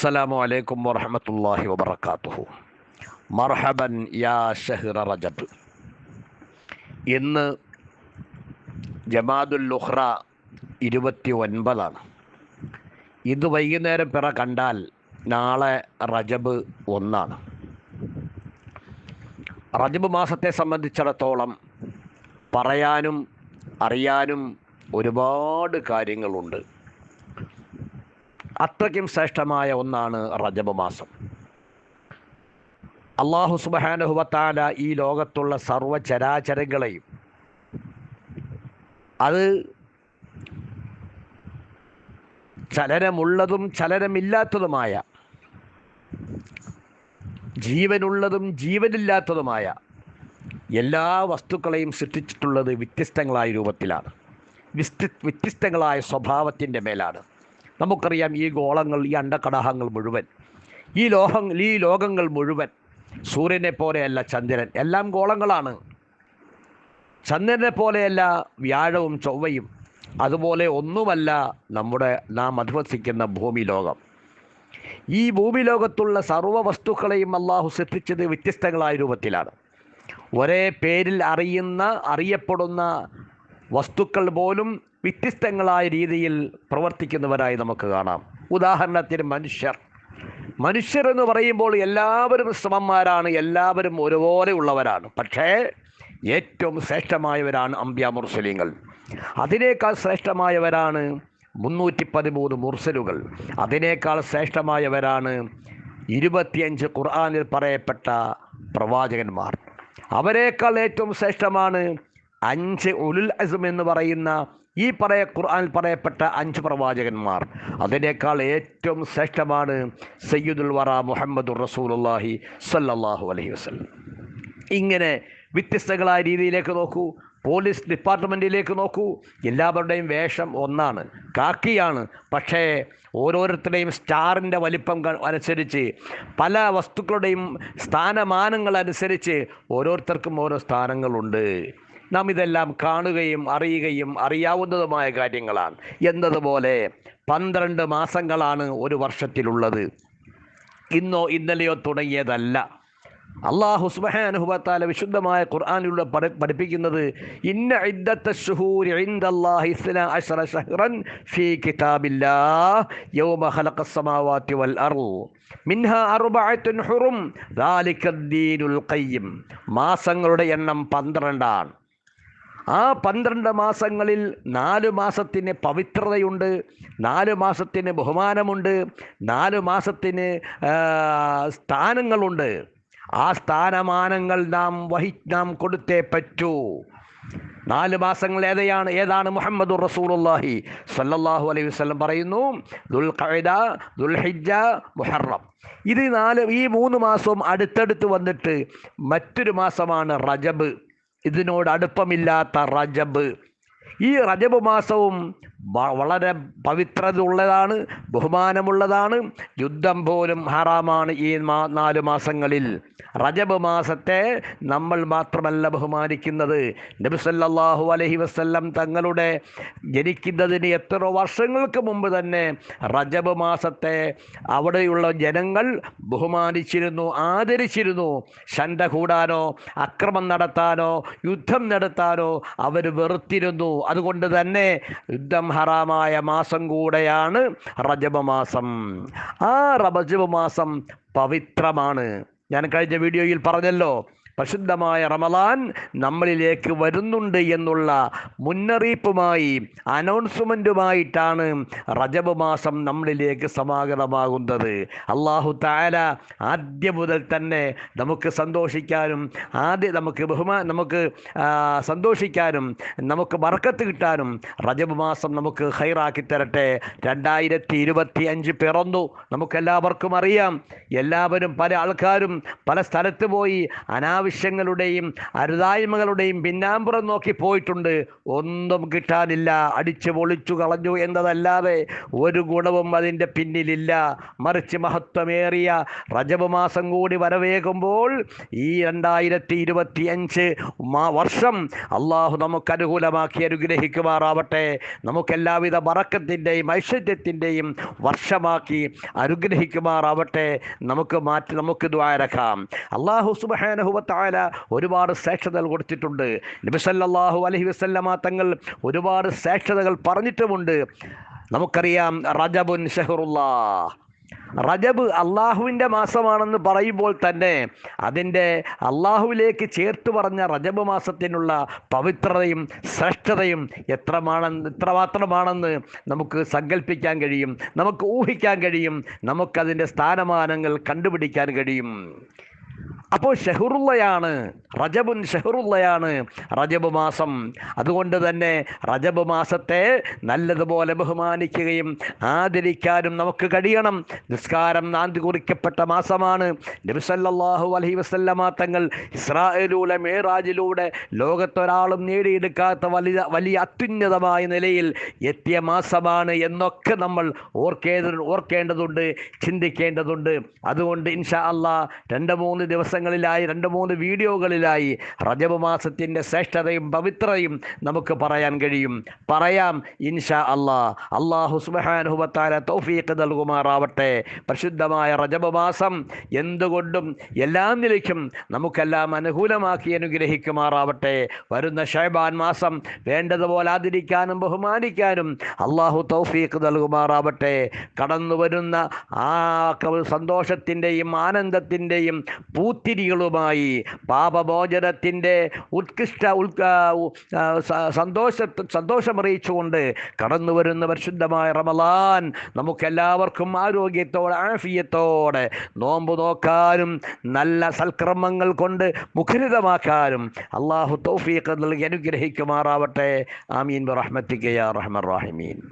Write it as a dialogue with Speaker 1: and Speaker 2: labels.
Speaker 1: അസ്സലാമു അലൈക്കും വറഹമത്തല്ലാഹി വബർക്കാത്തുഹു മർഹബൻ യാ ഷഹിറ റജബ്. ഇന്ന് ജമാദുൽ ലുഹ്റ ഇരുപത്തി ഒൻപതാണ് ഇത് വൈകുന്നേരം പിറ കണ്ടാൽ നാളെ റജബ് ഒന്നാണ്. റജബ് മാസത്തെ സംബന്ധിച്ചിടത്തോളം പറയാനും അറിയാനും ഒരുപാട് കാര്യങ്ങളുണ്ട്. അത്രയ്ക്കും ശ്രേഷ്ഠമായ ഒന്നാണ് റജബ് മാസം. അള്ളാഹു സുബാനുഹുവത്താല ഈ ലോകത്തുള്ള സർവ ചരാചരങ്ങളെയും അത് ചലനമുള്ളതും ചലനമില്ലാത്തതുമായ ജീവനുള്ളതും ജീവനില്ലാത്തതുമായ എല്ലാ വസ്തുക്കളെയും സൃഷ്ടിച്ചിട്ടുള്ളത് വ്യത്യസ്തങ്ങളായ രൂപത്തിലാണ്. വ്യത്യസ്തങ്ങളായ സ്വഭാവത്തിന്റെ മേലാണ്. നമുക്കറിയാം ഈ ഗോളങ്ങൾ ഈ അണ്ടക്കടാഹങ്ങൾ മുഴുവൻ. ഈ ലോഹം ഈ ലോകങ്ങൾ മുഴുവൻ സൂര്യനെ പോലെയല്ല ചന്ദ്രൻ. എല്ലാം ഗോളങ്ങളാണ്. ചന്ദ്രനെ പോലെയല്ല വ്യാഴവും ചൊവ്വയും. അതുപോലെ ഒന്നുമല്ല നമ്മുടെ നാം അധിവസിക്കുന്ന ഭൂമി ലോകം. ഈ ഭൂമി ലോകത്തുള്ള സർവ വസ്തുക്കളെയും അള്ളാഹു സൃഷ്ടിച്ചത് വ്യത്യസ്തങ്ങളായ രൂപത്തിലാണ്. ഒരേ പേരിൽ അറിയുന്ന അറിയപ്പെടുന്ന വസ്തുക്കൾ പോലും വ്യത്യസ്തങ്ങളായ രീതിയിൽ പ്രവർത്തിക്കുന്നവരായി നമുക്ക് കാണാം. ഉദാഹരണത്തിന് മനുഷ്യർ. മനുഷ്യർ എന്ന് പറയുമ്പോൾ എല്ലാവരും സമന്മാരാണ് എല്ലാവരും ഒരുപോലെ ഉള്ളവരാണ്. പക്ഷേ ഏറ്റവും ശ്രേഷ്ഠമായവരാണ് അമ്പ്യ മുർസലിങ്ങൾ. അതിനേക്കാൾ ശ്രേഷ്ഠമായവരാണ് മുന്നൂറ്റി പതിമൂന്ന് മുർസലുകൾ. അതിനേക്കാൾ ശ്രേഷ്ഠമായവരാണ് ഇരുപത്തിയഞ്ച് ഖുർആാനിൽ പറയപ്പെട്ട പ്രവാചകന്മാർ. അവരെക്കാൾ ഏറ്റവും ശ്രേഷ്ഠമാണ് അഞ്ച് ഉലുൽ അസം എന്ന് പറയുന്ന ഈ പറയ ഖുർആനിൽ പറയപ്പെട്ട അഞ്ച് പ്രവാചകന്മാർ. അതിനേക്കാൾ ഏറ്റവും ശ്രേഷ്ഠമാണ് സയ്യിദുൽ വറ മുഹമ്മദുർ റസൂലുള്ളാഹി സല്ലല്ലാഹു അലൈഹി വസല്ലം. ഇങ്ങനെ വ്യത്യസ്തങ്ങളായ രീതിയിലേക്ക് നോക്കൂ പോലീസ് ഡിപ്പാർട്ട്മെന്റിലേക്ക് നോക്കൂ എല്ലാവരുടെയും വേഷം ഒന്നാണ് കാക്കിയാണ്. പക്ഷേ ഓരോരുത്തരുടെയും സ്റ്റാറിന്റെ വലിപ്പം അനുസരിച്ച് പല വസ്തുക്കളുടെയും സ്ഥാനമാനങ്ങൾ അനുസരിച്ച് ഓരോരുത്തർക്കും ഓരോ സ്ഥാനങ്ങളുണ്ട്. നാം ഇതെല്ലാം കാണുകയും അറിയുകയും അറിയാവുന്നതുമായ കാര്യങ്ങളാണ്. എന്നതുപോലെ പന്ത്രണ്ട് മാസങ്ങളാണ് ഒരു വർഷത്തിലുള്ളത്. ഇന്നോ ഇന്നലെയോ തുടങ്ങിയതല്ല. അള്ളാഹു സുബ്ഹാനഹു വിശുദ്ധമായ ഖുർആാനിലൂടെ പഠി- പഠിപ്പിക്കുന്നത് ഇന്ന മാസങ്ങളുടെ എണ്ണം പന്ത്രണ്ടാണ്. ആ പന്ത്രണ്ട് മാസങ്ങളിൽ നാല് മാസത്തിന് പവിത്രതയുണ്ട് നാല് മാസത്തിന് ബഹുമാനമുണ്ട് നാല് മാസത്തിന് സ്ഥാനങ്ങളുണ്ട്. ആ സ്ഥാനമാനങ്ങൾ നാം വഹി നാം കൊടുത്തേ പറ്റൂ. നാല് മാസങ്ങൾ ഏതെയാണ്? ഏതാണ് മുഹമ്മദ് റസൂലുള്ളാഹി സല്ലല്ലാഹു അലൈഹി വസ്ലം പറയുന്നു? ദുൽ ഖഅദ ദുൽ മുഹറം. ഇത് നാല് ഈ മൂന്ന് മാസവും അടുത്തടുത്ത് വന്നിട്ട് മറ്റൊരു മാസമാണ് റജബ്. ഇതിനോട് അടുപ്പമില്ലാത്ത റജബ്. ഈ റജബ് മാസവും വളരെ പവിത്രത ഉള്ളതാണ് ബഹുമാനമുള്ളതാണ്. യുദ്ധം പോലും ഹറാമാണ് ഈ നാല് മാസങ്ങളിൽ. റജബ് മാസത്തെ നമ്മൾ മാത്രമല്ല ബഹുമാനിക്കുന്നത്. നബിസല്ലാഹു അലഹി വസ്ല്ലം തങ്ങളുടെ ജനിക്കുന്നതിന് എത്ര വർഷങ്ങൾക്ക് മുമ്പ് തന്നെ റജബ് മാസത്തെ അവിടെയുള്ള ജനങ്ങൾ ബഹുമാനിച്ചിരുന്നു ആദരിച്ചിരുന്നു. ശണ്ട കൂടാനോ അക്രമം നടത്താനോ യുദ്ധം നടത്താനോ അവർ വെറുത്തിരുന്നു. അതുകൊണ്ട് തന്നെ യുദ്ധം ഹറാമായ മാസം കൂടെയാണ് റജബ് മാസം. ആ റജബ് മാസം പവിത്രമാണ്. ഞാൻ കഴിഞ്ഞ വീഡിയോയിൽ പറഞ്ഞല്ലോ പരിശുദ്ധമായ റമലാൻ നമ്മളിലേക്ക് വരുന്നുണ്ട് എന്നുള്ള മുന്നറിയിപ്പുമായി അനൗൺസ്മെന്റുമായിട്ടാണ് റജബ് മാസം നമ്മളിലേക്ക് സമാഗതമാകുന്നത്. അള്ളാഹു താല ആദ്യം മുതൽ തന്നെ നമുക്ക് സന്തോഷിക്കാനും ആദ്യ നമുക്ക് ബഹുമാ നമുക്ക് സന്തോഷിക്കാനും നമുക്ക് വറക്കത്ത് കിട്ടാനും റജബ് മാസം നമുക്ക് ഹൈറാക്കി തരട്ടെ. രണ്ടായിരത്തി ഇരുപത്തി അഞ്ച് പിറന്നു. നമുക്കെല്ലാവർക്കും അറിയാം. എല്ലാവരും പല ആൾക്കാരും പല സ്ഥലത്ത് പോയി അനാവശ്യ അനാവശ്യങ്ങളുടെയും അരുതായ്മകളുടെയും പിന്നാമ്പുറം നോക്കി പോയിട്ടുണ്ട്. ഒന്നും കിട്ടാനില്ല. അടിച്ചു പൊളിച്ചു കളഞ്ഞു എന്നതല്ലാതെ ഒരു ഗുണവും അതിന്റെ പിന്നിലില്ല. മറിച്ച് മഹത്വമേറിയ റജബ് മാസം കൂടി വരവേകുമ്പോൾ ഈ രണ്ടായിരത്തി ഇരുപത്തി അഞ്ച് വർഷം അള്ളാഹു നമുക്ക് അനുകൂലമാക്കി അനുഗ്രഹിക്കുമാറാവട്ടെ. നമുക്കെല്ലാവിധ മറക്കത്തിന്റെയും ഐശ്വര്യത്തിന്റെയും വർഷമാക്കി അനുഗ്രഹിക്കുമാറാവട്ടെ. നമുക്ക് മാറ്റി നമുക്ക് ദ്വാരക്കാം അള്ളാഹു സുബാനഹുവത്തായ ഒരുപാട് സാക്ഷതകൾ കൊടുത്തിട്ടുണ്ട്. നബിസല്ലാഹു അലഹി വസ്ല്ലമ തങ്ങൾ ഒരുപാട് സാക്ഷതകൾ പറഞ്ഞിട്ടുമുണ്ട്. നമുക്കറിയാം റജബുൻ ഷെഹറുല്ലാ റജബ് അള്ളാഹുവിന്റെ മാസമാണെന്ന് പറയുമ്പോൾ തന്നെ അതിന്റെ അള്ളാഹുവിലേക്ക് ചേർത്ത് പറഞ്ഞ റജബ് മാസത്തിനുള്ള പവിത്രതയും ശ്രേഷ്ഠതയും എത്രമാണെന്ന് എത്രമാത്രമാണെന്ന് നമുക്ക് സങ്കല്പിക്കാൻ കഴിയും. നമുക്ക് ഊഹിക്കാൻ കഴിയും. നമുക്കതിന്റെ സ്ഥാനമാനങ്ങൾ കണ്ടുപിടിക്കാൻ കഴിയും. അപ്പോൾ ഷെഹുറുള്ളയാണ് റജബുൻ ഷെഹുറുള്ളയാണ് റജബ് മാസം. അതുകൊണ്ട് തന്നെ റജബ് മാസത്തെ നല്ലതുപോലെ ബഹുമാനിക്കുകയും ആദരിക്കാനും നമുക്ക് കഴിയണം. നിസ്കാരം നാന്തി കുറിക്കപ്പെട്ട മാസമാണ്. നബിസല്ലാഹു അലഹി വസ്ല്ലമാ തങ്ങൾ ഇസ്രായേലൂടെ മേറാജിലൂടെ ലോകത്തൊരാളും നേടിയെടുക്കാത്ത വലിയ വലിയ അത്യുന്നതമായ നിലയിൽ എത്തിയ മാസമാണ് എന്നൊക്കെ നമ്മൾ ഓർക്കേണ്ട ഓർക്കേണ്ടതുണ്ട് ചിന്തിക്കേണ്ടതുണ്ട്. അതുകൊണ്ട് ഇൻഷാ അല്ലാ രണ്ട് മൂന്ന് ദിവസങ്ങളിലായി രണ്ട് മൂന്ന് വീഡിയോകളിലായി റജബ് മാസത്തിന്റെ ശ്രേഷ്ഠതയും പവിത്രതയും നമുക്ക് പറയാൻ കഴിയും. പറയാം ഇൻഷാ അള്ളാ അള്ളാഹു സുബാനുഹുബത്താല തൗഫീഖ് നൽകുമാറാവട്ടെ. പരിശുദ്ധമായ റജബ് മാസം എന്തുകൊണ്ടും എല്ലാ നിലയ്ക്കും നമുക്കെല്ലാം അനുകൂലമാക്കി അനുഗ്രഹിക്കുമാറാവട്ടെ. വരുന്ന ഷൈബാൻ മാസം വേണ്ടതുപോലെ ആദരിക്കാനും ബഹുമാനിക്കാനും അള്ളാഹു തൗഫീഖ് നൽകുമാറാവട്ടെ. കടന്നു വരുന്ന ആ സന്തോഷത്തിന്റെയും ആനന്ദത്തിന്റെയും പൂത്തിരികളുമായി പാപമോചനത്തിന്റെ ഉത്കൃഷ്ട ഉൽ സന്തോഷ സന്തോഷമറിയിച്ചുകൊണ്ട് കടന്നു വരുന്ന പരിശുദ്ധമായ റമലാൻ നമുക്കെല്ലാവർക്കും ആരോഗ്യത്തോടെ ആഫിയത്തോടെ നോമ്പ് നോക്കാനും നല്ല സൽക്രമങ്ങൾ കൊണ്ട് മുഖരിതമാക്കാനും അള്ളാഹു തൗഫീഖ് നൽകി അനുഗ്രഹിക്കുമാറാവട്ടെ. ആമീൻ. റഹ്മത്തിക്കയാ റഹ്മർ റാഹിമീൻ.